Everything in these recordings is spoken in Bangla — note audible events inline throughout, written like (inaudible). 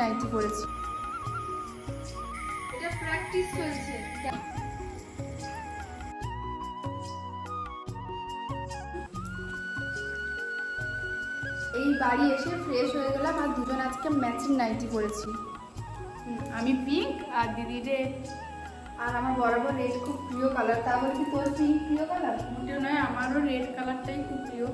নাইটি পরেছি এটা প্র্যাকটিস চলছে। এই বাড়ি এসে ফ্রেশ হয়ে গেলাম আর দুজন আজকে ম্যাচিং নাইটি পরেছি আমি পিঙ্ক আর দিদি রেড আর আমার বরাবর রেড খুব প্রিয় কালার তা বলে কি তোর পিঙ্ক প্রিয় কালার মোটেও নয় আমারও রেড কালারটাই খুব প্রিয়।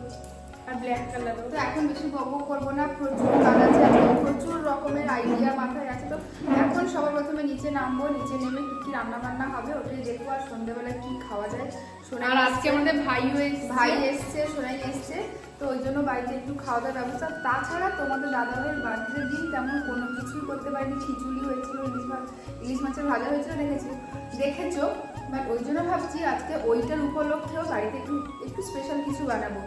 আর ব্ল্যাক কালারও তো এখন বেশি করব না প্রচুর কাজ আছে প্রচুর রকমের আইডিয়া মাথায় আছে। তো এখন সবার প্রথমে নিচে নামবো নিচে নেমে কি কি রান্না বান্না হবে ওটাই দেখব আর সন্ধ্যেবেলা কি খাওয়া যায়। সোনাই আর আজকে আমাদের ভাইও ভাই এসছে সোনাই এসছে। তো ওই জন্য বাড়িতে একটু খাওয়া দাওয়ার ব্যবস্থা। তাছাড়া তোমাদের দাদাদের বার্থডে দিন তেমন কোনো কিছুই করতে পারিনি। খিচুড়ি হয়েছিল ইলিশ মাছ ইলিশ মাছের ভাজা হয়েছিল দেখেছি। দেখেছ? বাট ওই জন্য ভাবছি আজকে ওইটার উপলক্ষেও বাড়িতে একটু একটু স্পেশাল কিছু বানাবো।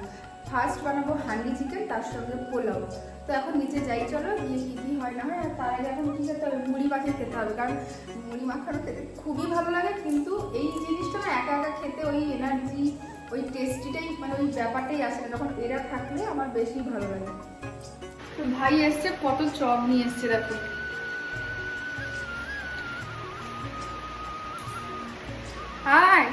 ফার্স্ট বানাবো হান্ডি চিকেন তার সঙ্গে পোলাও। তো এখন নিচে যাই, চলো, গিয়ে কী কী হয় না হয়, আর তার আগে এখন কী খেতে হবে? মুড়ি মাখিয়ে খেতে হবে, কারণ মুড়ি মাখানো খেতে খুবই ভালো লাগে, কিন্তু এই জিনিসটা না একা একা খেতে ওই এনার্জি ওই টেস্টিটাই মানে ওই ব্যাপারটাই আসে না। যখন এরা থাকলে আমার বেশি ভালো লাগে। তো ভাই এসছে কত চপ নিয়ে এসছে, দেখো। হাই!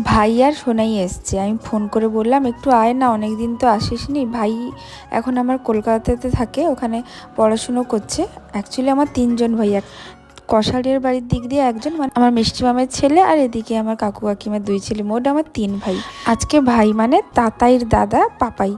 ভাই আর সোনাই এসছে। আমি ফোন করে বললাম, একটু আয় না অনেক দিন তো আসিস নি ভাই এখন আমার কলকাতাতে থাকে, ওখানে পড়াশুনো করছে। অ্যাকচুয়ালি আমার তিনজন ভাই এক কষারিয়ার বাড়ির দিক দিয়ে একজন মানে আমার মিষ্টি মামের ছেলে আর এদিকে আমার কাকু কাকিমার দুই ছেলে, মোট আমার তিন ভাই। আজকে ভাই মানে তাতাইর দাদা, পাপাই।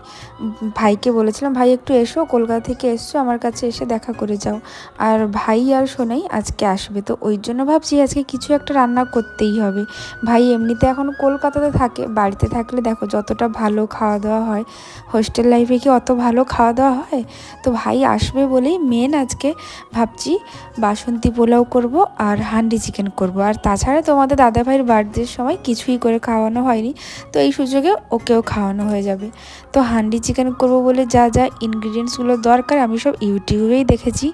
ভাইকে বলেছিলাম, ভাই, একটু এসো, কলকাতা থেকে এসছো, আমার কাছে এসে দেখা করে যাও। আর ভাই আর শোনাই, আজকে আসবে। তো ওই জন্য ভাবছি আজকে কিছু একটা রান্না করতেই হবে। ভাই এমনিতে এখন কলকাতাতে থাকে, বাড়িতে থাকলে দেখো যতটা ভালো খাওয়া দাওয়া হয়, হোস্টেল লাইফে কি অত ভালো খাওয়া দাওয়া হয়? তো ভাই আসবে বলেই মেন আজকে ভাবছি বাসন্তী পোলাও করব আর হান্ডি চিকেন করব। আর তাছাড়া তোমাদের দাদা ভাইয়ের বার্থডের সময় কিছুই করে খাওয়ানো হয়নি তো এই সুযোগে ওকেও খাওয়ানো হয়ে যাবে। তো হান্ডি চিকেন করব বলে যা যা ইনগ্রিডিয়েন্টসগুলো দরকার আমি সব ইউটিউবেই দেখেছি।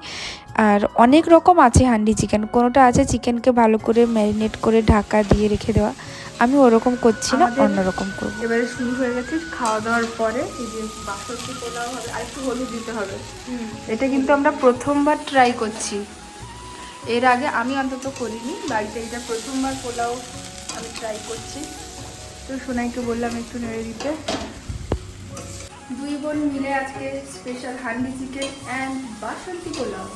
আর অনেক রকম আছে হান্ডি চিকেন কোনোটা আছে চিকেনকে ভালো করে ম্যারিনেট করে ঢাকা দিয়ে রেখে দেওয়া। আমি ওরকম করছি না অন্যরকম করব। এবারে শুরু হয়ে গেছে খাওয়া দাওয়ার পরে এই যে বাসন্তী পোলাও হবে আর একটু হলুদ দিতে হবে। এটা কিন্তু আমরা প্রথমবার ট্রাই করছি। এর আগে আমি অন্তত করিনি বাড়িতে এটা প্রথমবার পোলাও আমি ট্রাই করছি। তো সোনাইকে বললাম একটু নেড়ে দিতে। দুই বোন মিলে আজকে special handi chicken and basanti pulao.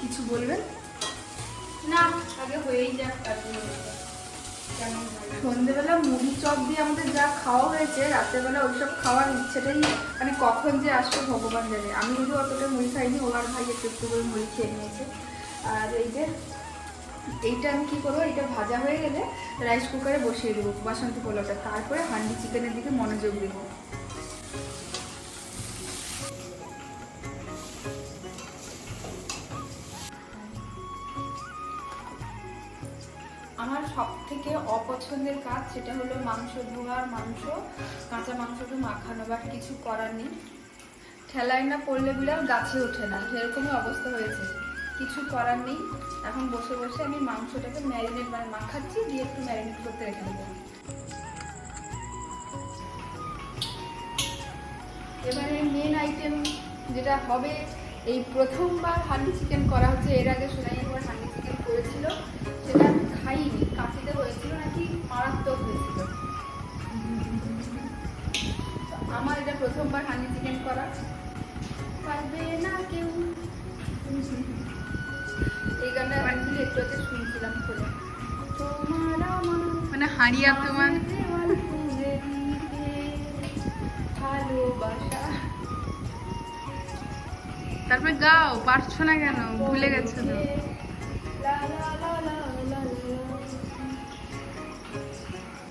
কিছু বলবেন? না আগে হয়েই যাক সন্ধেবেলা মুড়ি চপ দিয়ে আমাদের যা খাওয়া হয়েছে রাত্রেবেলা ওইসব খাওয়ার ইচ্ছেটাই মানে কখন যে আসবে ভগবান জানে। আমি কিন্তু অতটা মুড়ি খাইনি ও আর ভাই একটু একটু করে মুড়ি খেয়ে নিয়েছে। আর এই যে এইটা আমি কি করব? এটা ভাজা হয়ে গেলে রাইস কুকারে বসিয়ে দেবো বাসন্তী পোলাওটা। তারপরে হান্ডি চিকেনের দিকে মনোযোগ দেবো। আমার সব থেকে অপছন্দের কাজ সেটা হলো মাংস ধোয়ার মাংস, কাঁচা মাংসটা মাখানো বা কিছু করার নেই। ঠেলায় না পড়লে বিড়াল গাছে ওঠে না সেরকমই অবস্থা হয়েছে। কিছু করার নেই। এখন বসে বসে আমি মাংসটাকে ম্যারিনেট মানে মাখাচ্ছি, দিয়ে একটু ম্যারিনেট করতে রেখে দেবো। এবারে মেন আইটেম যেটা হবে, এই প্রথমবার হান্ডি চিকেন করা হচ্ছে। এর আগে সোনাই একবার হান্ডি চিকেন করেছিল। সেটা আমি খাইনি। কাঁচিতে হয়েছিল নাকি? মারাত্মক হয়েছিল। আমার এটা প্রথমবার হান্ডি চিকেন করা। পারবে না কেউ। শুনছিলাম করে মানে হারিয়া তোমার? তারপরে গাও পারছ না কেন? ভুলে গেছো তো।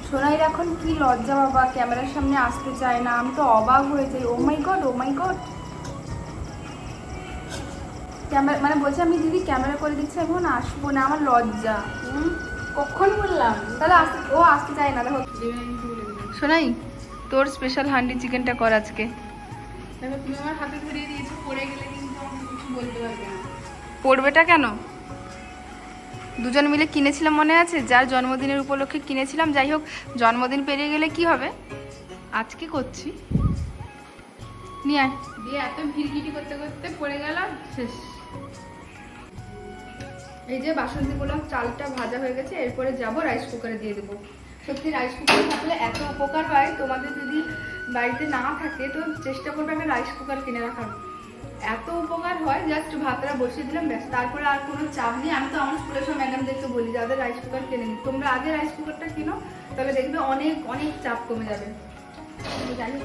সোনাইর এখন কি লজ্জা বাবা? ক্যামেরার সামনে আসতে চায় না। আমি তো অবাক হয়ে যাই। ও my god oh my god camera মানে বলছে আমি দিদি ক্যামেরা করে দিচ্ছি এখন আসব না আমার লজ্জা। কখন বললাম? তাহলে আসতে ও আসতে চায় না দেখো। সোনাই তোর স্পেশাল হান্ডি চিকেনটা কর আজকে। দেখো তুমি আমার হাতে ধরিয়ে দিয়েছ পড়ে গেলে কিন্তু কিছু বলতে পারবে না। পড়বেটা কেন? দুজন মিলে কিনেছিলাম মনে আছে? যার জন্মদিনের উপলক্ষে কিনেছিলাম যাই হোক জন্মদিন পেরিয়ে গেলে কি হবে? আজকে করছি। নিয়ে আয়। দিয়ে এত ভিড়গিটি করতে করতে পড়ে গেল শেষ। এই যে বাসন্তী পোলাও চালটা ভাজা হয়ে গেছে, এরপরে যাব রাইস কুকারে দিয়ে দেবো। সত্যি রাইস কুকার থাকলে এত উপকার হয়, তোমাদের যদি বাড়িতে না থাকে, তো চেষ্টা করবে একটা রাইস কুকার কিনে রাখার। এত উপকার হয় জাস্ট ভাতটা বসিয়ে দিলাম, ব্যাস। তারপরে আর কোনো চাপ নেই। আমি তো আমার স্কুলের সব ম্যাডামদেরকে বলি, যাদের রাইস কুকার কিনে নিই তোমরা আগে রাইস কুকারটা কিনো, তাহলে দেখবে অনেক অনেক চাপ কমে যাবে।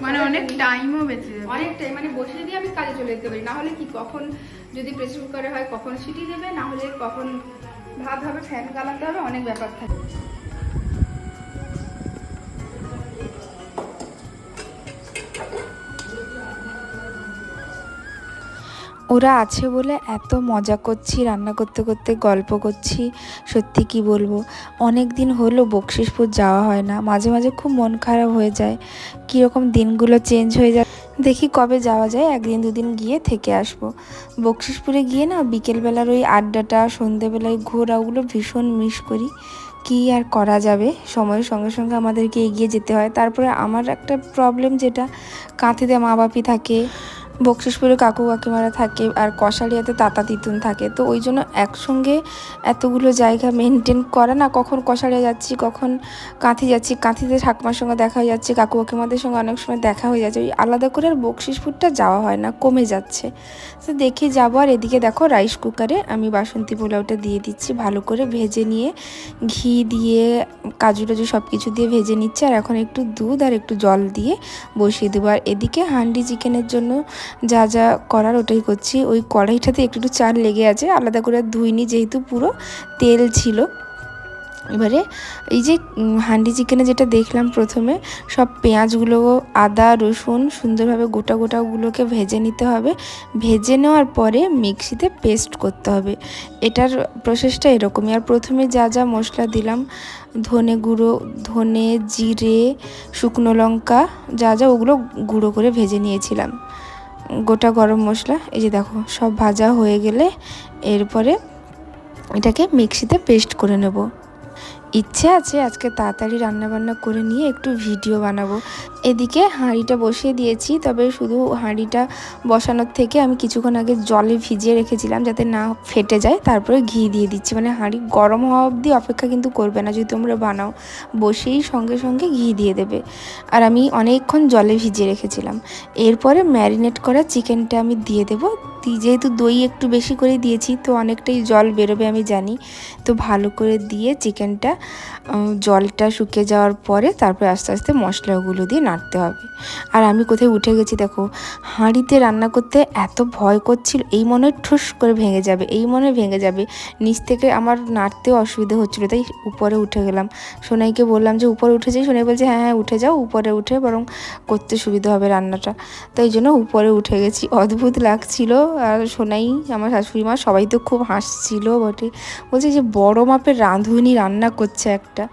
মানে অনেক টাইমও বেঁচে যাবে। অনেক টাইম মানে বসে দিয়ে আমি কাজে চলে যেতে পারি। না হলে কি, কখন যদি প্রেসার কুকারে হয়, কখন সিটি দেবে? না হলে কখন ভাত হবে ফ্যান গালাতে হবে, অনেক ব্যাপার থাকে। ওরা আছে বলে এত মজা করছি, রান্না করতে করতে গল্প করছি, সত্যি কি বলব? অনেক দিন হলো বকশিসপুর যাওয়া হয় না, মাঝে মাঝে খুব মন খারাপ হয়ে যায়। কীরকম দিনগুলো চেঞ্জ হয়ে যায়। দেখি কবে যাওয়া যায়, একদিন দুদিন গিয়ে থেকে আসব। বকশিসপুরে গিয়ে না বিকেলবেলার ওই আড্ডাটা, সন্ধেবেলায় ঘোরা ওগুলো ভীষণ মিস করি। কি আর করা যাবে? সময়ের সঙ্গে সঙ্গে আমাদেরকে এগিয়ে যেতে হয়। তারপরে আমার একটা প্রবলেম যেটা, কাঁথিতে মা বাপি থাকে। বকশিসপুরে কাকু কাকিমারা থাকে আর কষারিয়াতে তাতা তিতুন থাকে। তো ওই জন্য একসঙ্গে এতগুলো জায়গা মেনটেন করা না, কখন কষারিয়া যাচ্ছি, কখন কাঁথি যাচ্ছি। কাঁথিতে ঠাকুমার সঙ্গে দেখা হয়ে যাচ্ছে, কাকু কাকিমাদের সঙ্গে অনেক সময় দেখা হয়ে যাচ্ছে। ওই আলাদা করে আর বকশিসপুরটা যাওয়া হয় না, কমে যাচ্ছে। তো দেখি যাব আর এদিকে দেখো রাইস কুকারে আমি বাসন্তী পোলাওটা দিয়ে দিচ্ছি, ভালো করে ভেজে নিয়ে ঘি দিয়ে কাজু টাজু সব কিছু দিয়ে ভেজে নিচ্ছে। আর এখন একটু দুধ আর একটু জল দিয়ে বসিয়ে দেবো। আর এদিকে হান্ডি চিকেনের জন্য যা যা করার ওটাই করছি। ওই কড়াইটাতে একটু একটু চাল লেগে আছে, আলাদা করে ধুইনি যেহেতু পুরো তেল ছিল। এবারে এই যে হান্ডি চিকেনে যেটা দেখলাম প্রথমে, সব পেঁয়াজগুলো, আদা, রসুন সুন্দরভাবে গোটা গোটাগুলোকে ভেজে নিতে হবে। ভেজে নেওয়ার পরে মিক্সিতে পেস্ট করতে হবে। এটার প্রসেসটা এরকমই। আর প্রথমে যা যা মশলা দিলাম, ধনে গুঁড়ো, ধনে, জিরে, শুকনো লঙ্কা, যা যা ওগুলো গুঁড়ো করে ভেজে নিয়েছিলাম। গোটা গরম মশলা, এই যে দেখো, সব ভাজা হয়ে গেলে এরপরে এটাকে মিক্সিতে পেস্ট করে নেব। ইচ্ছে আছে আজকে তাড়াতাড়ি রান্নাবান্না করে নিয়ে একটু ভিডিও বানাবো। এদিকে হাঁড়িটা বসিয়ে দিয়েছি, তবে শুধু হাঁড়িটা বসানোর থেকে আমি কিছুক্ষণ আগে জলে ভিজিয়ে রেখেছিলাম যাতে না ফেটে যায়, তারপরে ঘি দিয়ে দিচ্ছি। মানে হাঁড়ি গরম হওয়া অবধি অপেক্ষা কিন্তু করবে না, যদি তোমরা বানাও। বসেই সঙ্গে সঙ্গে ঘি দিয়ে দেবে। আর আমি অনেকক্ষণ জলে ভিজিয়ে রেখেছিলাম। এরপরে ম্যারিনেট করা চিকেনটা আমি দিয়ে দেবো। যেহেতু দই একটু বেশি করে দিয়েছি, তো অনেকটাই জল বেরোবে আমি জানি। তো ভালো করে দিয়ে চিকেনটা জলটা শুকিয়ে যাওয়ার পরে তারপরে আস্তে আস্তে মশলাগুলো দিয়ে নাড়তে হবে। আর আমি কোথায় উঠে গেছি দেখো, হাঁড়িতে রান্না করতে এত ভয় করছিল, এই মনে ঠুস করে ভেঙে যাবে, এই মনে ভেঙে যাবে। নিচ থেকে আমার নাড়তেও অসুবিধা হচ্ছিল, তাই উপরে উঠে গেলাম। সোনাইকে বললাম যে, উপরে উঠে যাই? সোনাই বলছে হ্যাঁ হ্যাঁ উঠে যাও, উপরে উঠে বরং করতে সুবিধা হবে রান্নাটা। তাই জন্য উপরে উঠে গেছি, অদ্ভুত লাগছিল। আর সোনাই, আমার শাশুড়ি মা সবাই তো খুব হাসছিল বটে। বলছে যে, বড় মাপের রাঁধুনি রান্না করছে একটা।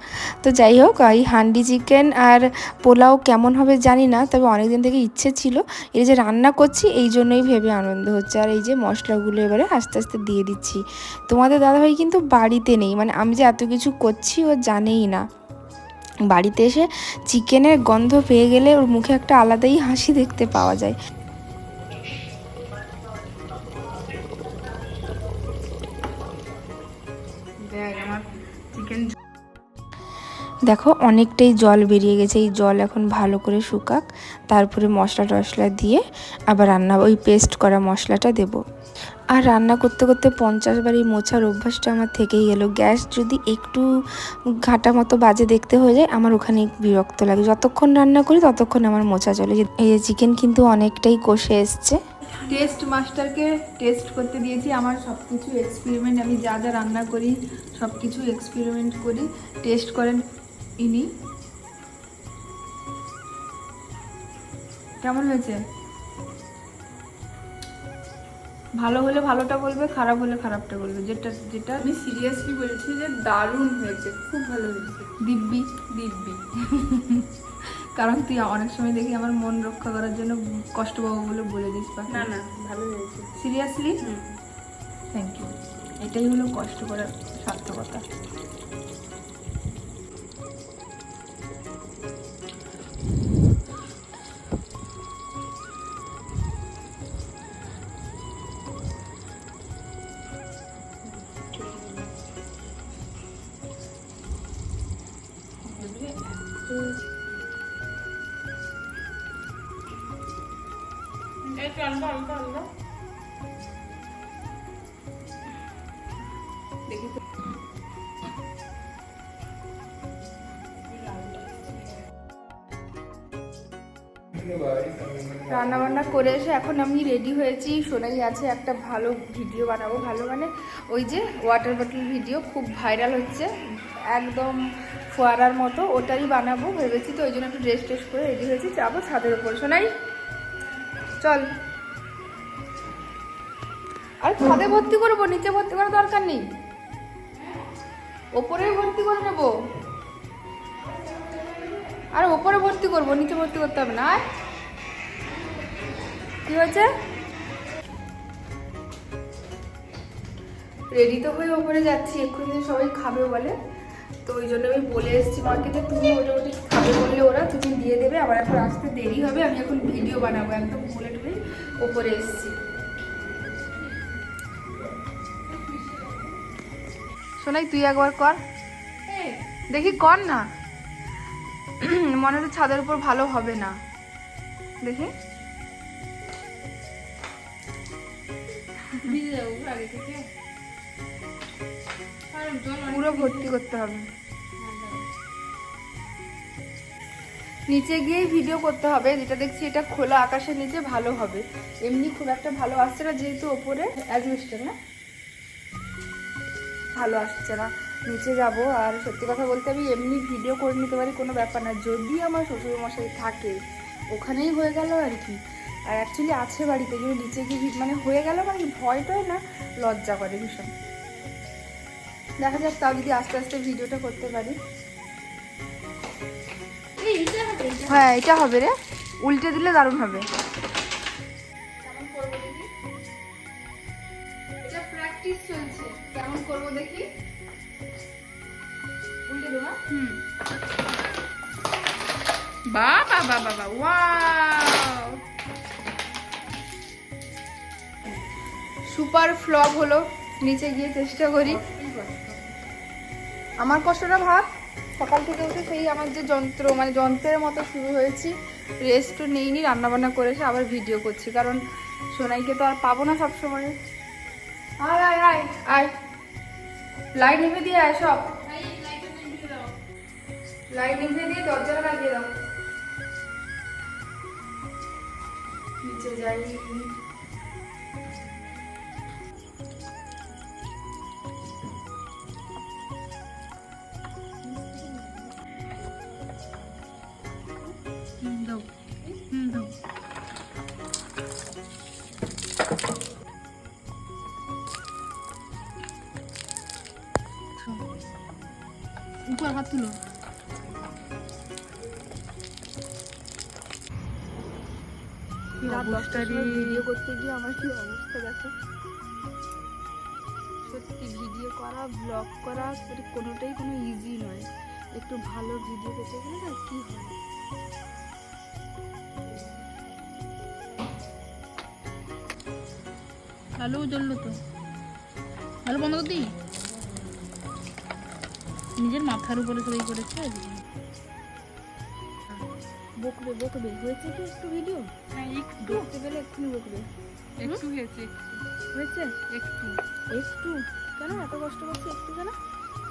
তো যাই হোক, এই হান্ডি চিকেন আর পোলাও কেমন হবে জানি না, তবে অনেকদিন থেকে ইচ্ছে ছিল। এই যে রান্না করছি, এই জন্যই ভেবে আনন্দ হচ্ছে। আর এই যে মশলাগুলো এবারে আস্তে আস্তে দিয়ে দিচ্ছি। তোমাদের দাদাভাই কিন্তু বাড়িতে নেই মানে আমি যে এত কিছু করছি ও জানেই না। বাড়িতে এসে চিকেনের গন্ধ পেয়ে গেলে ওর মুখে একটা আলাদাই হাসি দেখতে পাওয়া যায়। দেখ, আমার চিকেন দেখো অনেকটাই জল বেরিয়ে গেছে, এই জল এখন ভালো করে শুকাক, তারপরে মশলা টশলা দিয়ে আবার রান্না, ওই পেস্ট করা মশলাটা দেব। আর রান্না করতে করতে পঞ্চাশ বারই মোছার অভ্যাসটা আমার থেকেই গেল গ্যাস যদি একটু ঘাটা মতো বাজে দেখতে হয়ে যায়, আমার ওখানে বিরক্ত লাগে। যতক্ষণ রান্না করি, ততক্ষণ আমার মোছা চলে এই যে চিকেন কিন্তু অনেকটাই কষে এসছে। টেস্ট মাস্টারকে টেস্ট করতে দিয়েছি। আমার সব কিছু এক্সপেরিমেন্ট আমি যা যা রান্না করি সব কিছু এক্সপেরিমেন্ট করি। টেস্ট করেন ইনি? কেমন হয়েছে? ভালো হলে ভালোটা বলবে খারাপ হলে খারাপটা বলবে যেটা যেটা। আমি সিরিয়াসলি বলছি যে দারুণ হয়েছে খুব ভালো হয়েছে। দিব্যি? দিব্যি। কারণ তুই অনেক সময় দেখি আমার মন রক্ষা করার জন্য কষ্ট পাবো বলে বলে দিস না না ভালো হয়েছে। সিরিয়াসলি থ্যাংক ইউ এটাই হলো কষ্ট করার সার্থকতা। Evet galiba galiba. Peki. রান্না বান্না করে এসে এখন আমি রেডি হয়েছি। সোনাই আছে একটা ভালো ভিডিও বানাবো, ভালো মানে ওই যে ওয়াটার বটল ভিডিও খুব ভাইরাল হচ্ছে, একদম ফোয়ারার মতো, ওটাই বানাবো ভেবেছি তো, ওই জন্য একটু ড্রেস ট্রেস করে রেডি হয়েছি, যাব ছাদের ওপর সোনাই, চল। আর ছাদে ভর্তি করব, নিচে ভর্তি করার দরকার নেই। ওপরেই ভর্তি করে নেব। আর ওপরে ভর্তি করব নিচে ভর্তি করতে হবে না? কি হয়েছে? রেডি তো হয়ে ওপরে যাচ্ছি এক্ষুনি সবাই খাবে বলে। তো ওই জন্য আমি বলে এসেছি মাকে যে তুমি মোটামুটি খাবে বললে ওরা তুমি দিয়ে দেবে। আবার এখন আসতে দেরি হবে আমি এখন ভিডিও বানাবো একদম বলে টুলে ওপরে এসেছি। শোনাই তুই একবার কর। দেখি কর না। (clears throat) মনে হচ্ছে ছাদের উপর ভালো হবে না। দেখি। পুরো ভর্তি করতে হবে। নিচে গিয়েই ভিডিও করতে হবে। যেটা দেখছি এটা খোলা আকাশের নিচে ভালো হবে। এমনি খুব একটা ভালো আসছে না, যেহেতু ওপরে অ্যাজবেস্টার না? ভালো আসছে না। নিচে যাব। আর সত্যি কথা বলতে আমি এমনি ভিডিও করে নিতে পারি কোনো ব্যাপার না। যদি আমার শ্বশুরমশাই থাকে ওখানেই হয়ে গেল আর কি। আর অ্যাকচুয়ালি আছে বাড়িতে কিন্তু নিচে গিয়ে মানে হয়ে গেল মানে ভয়টাই না লজ্জা করে ভীষণ। দেখা যাক তাও যদি আস্তে আস্তে ভিডিওটা করতে পারি। হ্যাঁ এটা হবে রে। উল্টে দিলে দারুণ হবে। কেমন করব দেখি প্র্যাকটিস চলছে। কেমন করব দেখি? উল্টে দেবো? হুম। বাবা বাবা বাবা ওয়াও! সুপার ফ্লপ হলো নিচে গিয়ে চেষ্টা করি। আমার কষ্টটা ভাব সকাল থেকে উঠে সেই আমার যে যন্ত্র মানে যন্ত্রের মতো শুরু হয়েছি রেস্টও নেইনি রান্নাবান্না করে এসে আবার ভিডিও করছি। কারণ সোনাইকে তো আর পাবো না সবসময়। আয় আয় আয় আয়। লাইট নিভে দিয়ে আয় সব। লাইট নিভে দিয়ে দরজাটা লাগিয়ে দাও। নিচে যাই উপর হাত তুলো। রাত দশটার ভিডিও করতে গিয়ে আমার কি অবস্থা দেখো। সত্যি ভিডিও করা ব্লগ করা কোনোটাই কোনো ইজি নয়। একটু ভালো ভিডিও পেতে গেলে না কি হয়? আলো জ্বললো তো। আলো বন্ধ দিই নিজের মাথার উপরে সবাই করেছে বকবে বকবে। হয়েছে কি একটু ভিডিও হ্যাঁ একটু। দেখতে পেলে এক্ষুনি বকবে। একটু হয়েছে হয়েছে? একটু। একটু? কেন এত কষ্ট করছি একটু কেন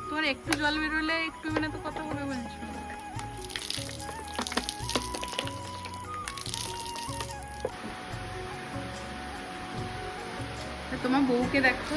তোমার একটু জল বেরোলে একটু মানে তো কথা বলে বলছো? তোমার বউকে দেখো।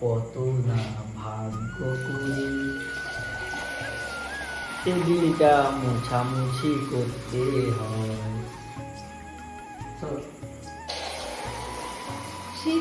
কত না ভাগ্য করি টেবিলটা মুছামুছি করতে হয়। সে